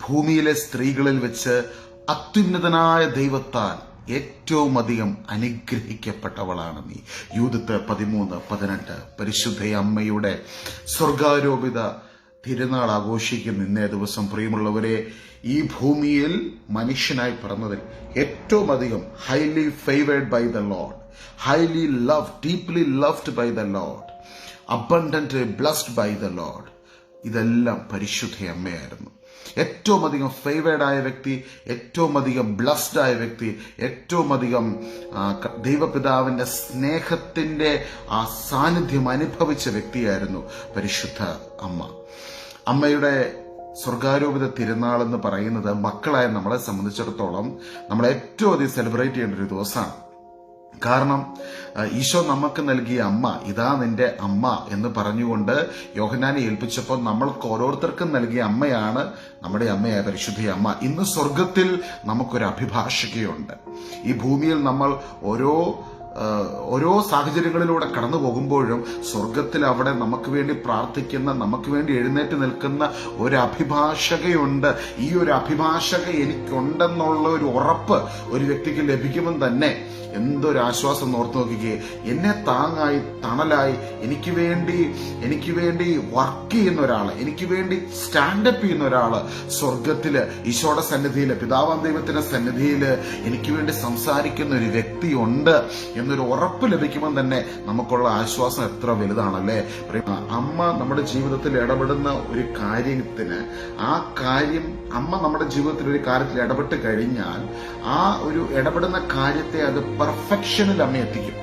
ഭൂമിയിലെ സ്ത്രീകളിൽ വെച്ച് അത്യുന്നതനായ ദൈവത്താൽ ഏറ്റവും അധികം അനുഗ്രഹിക്കപ്പെട്ടവളാണ് നീ. യൂതത്ത് പതിമൂന്ന് പതിനെട്ട്. പരിശുദ്ധ അമ്മയുടെ സ്വർഗാരോപിത തിരുനാൾ ആഘോഷിക്കുന്ന ഇന്നേ ദിവസം പ്രിയമുള്ളവരെ ഈ ഭൂമിയിൽ മനുഷ്യനായി പറഞ്ഞതിൽ ഏറ്റവും അധികം highly favoured by the Lord highly love deeply loved by the Lord abundant blessed by the Lord ഇതെല്ലാം പരിശുദ്ധ അമ്മയായിരുന്നു. ഏറ്റവും അധികം ഫേവേർഡ് ആയ വ്യക്തി ഏറ്റവും അധികം ബ്ലസ്ഡ് ആയ വ്യക്തി ഏറ്റവും അധികം ദൈവപിതാവിന്റെ സ്നേഹത്തിന്റെ ആ സാന്നിധ്യം അനുഭവിച്ച വ്യക്തിയായിരുന്നു പരിശുദ്ധ അമ്മ. അമ്മയുടെ സ്വർഗാരോപിത തിരുനാൾ എന്ന് പറയുന്നത് മക്കളായ നമ്മളെ സംബന്ധിച്ചിടത്തോളം നമ്മൾ ഏറ്റവും അധികം സെലിബ്രേറ്റ് ചെയ്യേണ്ട ഒരു ദിവസമാണ്. കാരണം ഈശോ നമുക്ക് നൽകിയ അമ്മ ഇതാ നിന്റെ അമ്മ എന്ന് പറഞ്ഞുകൊണ്ട് യോഹനാനെ ഏൽപ്പിച്ചപ്പോൾ നമ്മൾക്ക് ഓരോരുത്തർക്കും നൽകിയ അമ്മയാണ് നമ്മുടെ അമ്മയായ പരിശുദ്ധ അമ്മ. ഇന്ന് സ്വർഗത്തിൽ നമുക്കൊരു അഭിഭാഷകയുണ്ട്. ഈ ഭൂമിയിൽ നമ്മൾ ഓരോ ഓരോ സാഹചര്യങ്ങളിലൂടെ കടന്നു പോകുമ്പോഴും സ്വർഗത്തിൽ അവിടെ നമുക്ക് വേണ്ടി പ്രാർത്ഥിക്കുന്ന നമുക്ക് വേണ്ടി എഴുന്നേറ്റ് നിൽക്കുന്ന ഒരു അഭിഭാഷകയുണ്ട്. ഈ ഒരു അഭിഭാഷക എനിക്കുണ്ടെന്നുള്ള ഒരു ഉറപ്പ് ഒരു വ്യക്തിക്ക് ലഭിക്കുമെന്ന് തന്നെ എന്തൊരു ആശ്വാസം ഓർത്തു നോക്കിക്കേ. എന്നെ താങ്ങായി തണലായി എനിക്ക് വേണ്ടി എനിക്ക് വേണ്ടി വർക്ക് ചെയ്യുന്ന ഒരാൾ എനിക്ക് വേണ്ടി സ്റ്റാൻഡപ്പ് ചെയ്യുന്ന ഒരാൾ സ്വർഗത്തിൽ ഈശോയുടെ സന്നിധിയിൽ പിതാവാം ദൈവത്തിന്റെ സന്നിധിയിൽ എനിക്ക് വേണ്ടി സംസാരിക്കുന്ന ഒരു വ്യക്തിയുണ്ട് എന്നൊരു ഉറപ്പ് ലഭിക്കുമ്പോൾ തന്നെ നമുക്കുള്ള ആശ്വാസം എത്ര വലുതാണല്ലേ? അമ്മ നമ്മുടെ ജീവിതത്തിൽ ഇടപെടുന്ന ഒരു കാര്യത്തിന് ആ കാര്യം അമ്മ നമ്മുടെ ജീവിതത്തിൽ ഒരു കാര്യത്തിൽ ഇടപെട്ട് കഴിഞ്ഞാൽ ആ ഒരു ഇടപെടുന്ന കാര്യത്തെ അത് പെർഫെക്ഷനിൽ അമ്മ എത്തിക്കും.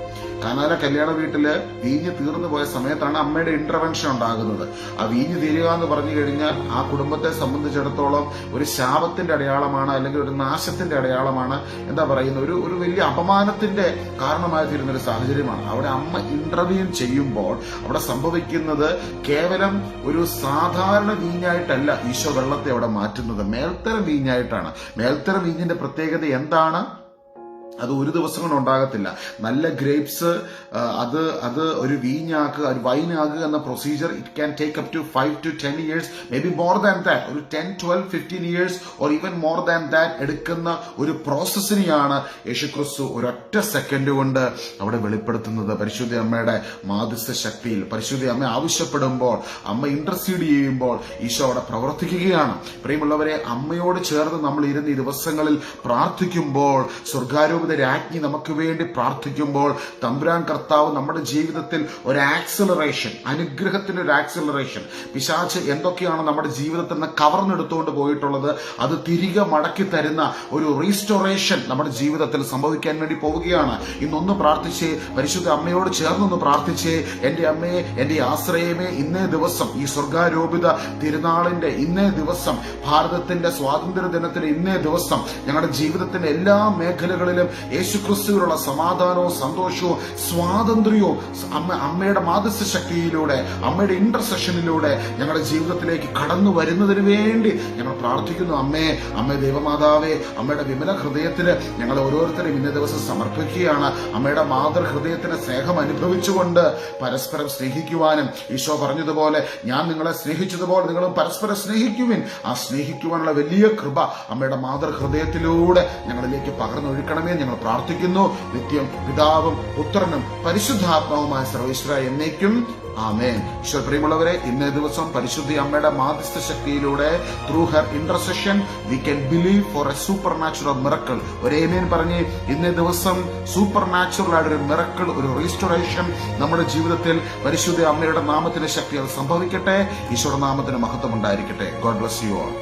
കാനാല കല്യാണ വീട്ടിൽ വീഞ്ഞ് തീർന്നു പോയ സമയത്താണ് അമ്മയുടെ ഇന്റർവെൻഷൻ ഉണ്ടാകുന്നത്. ആ വീഞ്ഞ് തീരുക എന്ന് പറഞ്ഞു കഴിഞ്ഞാൽ ആ കുടുംബത്തെ സംബന്ധിച്ചിടത്തോളം ഒരു ശാപത്തിന്റെ അടയാളമാണ് അല്ലെങ്കിൽ ഒരു നാശത്തിന്റെ അടയാളമാണ് എന്താ പറയുന്ന ഒരു ഒരു വലിയ അപമാനത്തിന്റെ കാരണമായി തീരുന്ന ഒരു സാഹചര്യമാണ്. അവിടെ അമ്മ ഇന്റർവ്യൂ ചെയ്യുമ്പോൾ അവിടെ സംഭവിക്കുന്നത് കേവലം ഒരു സാധാരണ വീഞ്ഞായിട്ടല്ല ഈശോ വെള്ളത്തെ അവിടെ മാറ്റുന്നത്. മേൽത്തരം വീഞ്ഞായിട്ടാണ്. മേൽത്തരം വീഞ്ഞിന്റെ പ്രത്യേകത എന്താണ്? അത് ഒരു ദിവസം കൊണ്ട് ഉണ്ടാകത്തില്ല. നല്ല ഗ്രേപ്സ് അത് അത് ഒരു വീഞ്ഞാക്കുക ഒരു വൈനാക്കുക എന്ന procedure it can take up to five to ten years maybe more than that ഒരു ten twelve fifteen years or even more than that എടുക്കുന്ന ഒരു പ്രോസസ്സിനെയാണ് യേശുക്രിസ്തു ഒരൊറ്റ സെക്കൻഡ് കൊണ്ട് അവിടെ വെളിപ്പെടുത്തുന്നത്. പരിശുദ്ധി അമ്മയുടെ മാതൃസ്ഥ ശക്തിയിൽ പരിശുദ്ധി അമ്മ ആവശ്യപ്പെടുമ്പോൾ അമ്മ ഇന്റർസീഡ് ചെയ്യുമ്പോൾ ഈശോ അവിടെ പ്രവർത്തിക്കുകയാണ്. പ്രിയമുള്ളവരെ അമ്മയോട് ചേർന്ന് നമ്മൾ ഇരുന്ന് ഈ ദിവസങ്ങളിൽ പ്രാർത്ഥിക്കുമ്പോൾ സ്വർഗാരോപിത രാജ്ഞി നമുക്ക് വേണ്ടി പ്രാർത്ഥിക്കുമ്പോൾ തമ്പുരാൻ കർത്താവ് നമ്മുടെ ജീവിതത്തിൽ ഒരു ആക്സിലറേഷൻ അനുഗ്രഹത്തിന്റെ ഒരു ആക്സിലറേഷൻ പിശാച്ച് എന്തൊക്കെയാണ് നമ്മുടെ ജീവിതത്തിൽ നിന്ന് കവർന്നെടുത്തുകൊണ്ട് പോയിട്ടുള്ളത്? അത് തിരികെ മടക്കി തരുന്ന ഒരു റീസ്റ്റോറേഷൻ നമ്മുടെ ജീവിതത്തിൽ സംഭവിക്കാൻ വേണ്ടി പോവുകയാണ്. ഇന്നൊന്ന് പ്രാർത്ഥിച്ചേ പരിശുദ്ധ അമ്മയോട് ചേർന്നൊന്ന് പ്രാർത്ഥിച്ചേ എന്റെ അമ്മയെ എന്റെ ആശ്രയമേ ഇന്നേ ദിവസം ഈ സ്വർഗാരോപിത തിരുനാളിന്റെ ഇന്നേ ദിവസം ഭാരതത്തിന്റെ സ്വാതന്ത്ര്യ ദിനത്തിലെ ഇന്നേ ദിവസം ഞങ്ങളുടെ ജീവിതത്തിന്റെ എല്ലാ മേഖലകളിലും യേശുക്രിസ്തുവിലുള്ള സമാധാനവും സന്തോഷവും സ്വാതന്ത്ര്യവും അമ്മ അമ്മയുടെ മാതൃശക്തിയിലൂടെ അമ്മയുടെ ഇന്റർസെഷനിലൂടെ ഞങ്ങളുടെ ജീവിതത്തിലേക്ക് കടന്നു വരുന്നതിന് വേണ്ടി ഞങ്ങൾ പ്രാർത്ഥിക്കുന്നു. അമ്മേ അമ്മ ദൈവമാതാവേ അമ്മയുടെ വിമല ഹൃദയത്തിന് ഞങ്ങൾ ഓരോരുത്തരും ഇന്നേ ദിവസം സമർപ്പിക്കുകയാണ്. അമ്മയുടെ മാതൃഹൃദയത്തിന് സ്നേഹം അനുഭവിച്ചുകൊണ്ട് പരസ്പരം സ്നേഹിക്കുവാനും ഈശോ പറഞ്ഞതുപോലെ ഞാൻ നിങ്ങളെ സ്നേഹിച്ചതുപോലെ നിങ്ങളും പരസ്പരം സ്നേഹിക്കുവിൻ. ആ സ്നേഹിക്കുവാനുള്ള വലിയ കൃപ അമ്മയുടെ മാതൃഹൃദയത്തിലൂടെ ഞങ്ങളിലേക്ക് പകർന്നൊഴുക്കണമേ. ഞങ്ങൾ പ്രാർത്ഥിക്കുന്നു. നിത്യം പിതാവും പുത്രനും പരിശുദ്ധാത്മാവുമായ സർവേശ്വര എന്നേക്കും ആമേൻ. പ്രിയമുള്ളവരെ ഇന്നേ ദിവസം പരിശുദ്ധി അമ്മയുടെ മാധ്യസ്ഥ ശക്തിയിലൂടെ through her intercession we can believe for a supernatural miracle ഒരേമേൻ പറഞ്ഞ് ഇന്നേ ദിവസം സൂപ്പർ നാച്ചുറൽ ആയിട്ട് ഒരു മിറക്കിൾ ഒരു റീസ്റ്റോറേഷൻ നമ്മുടെ ജീവിതത്തിൽ പരിശുദ്ധ അമ്മയുടെ നാമത്തിന്റെ ശക്തി അത് സംഭവിക്കട്ടെ. ഈശ്വര നാമത്തിന് മഹത്വം ഉണ്ടായിരിക്കട്ടെ. God bless you all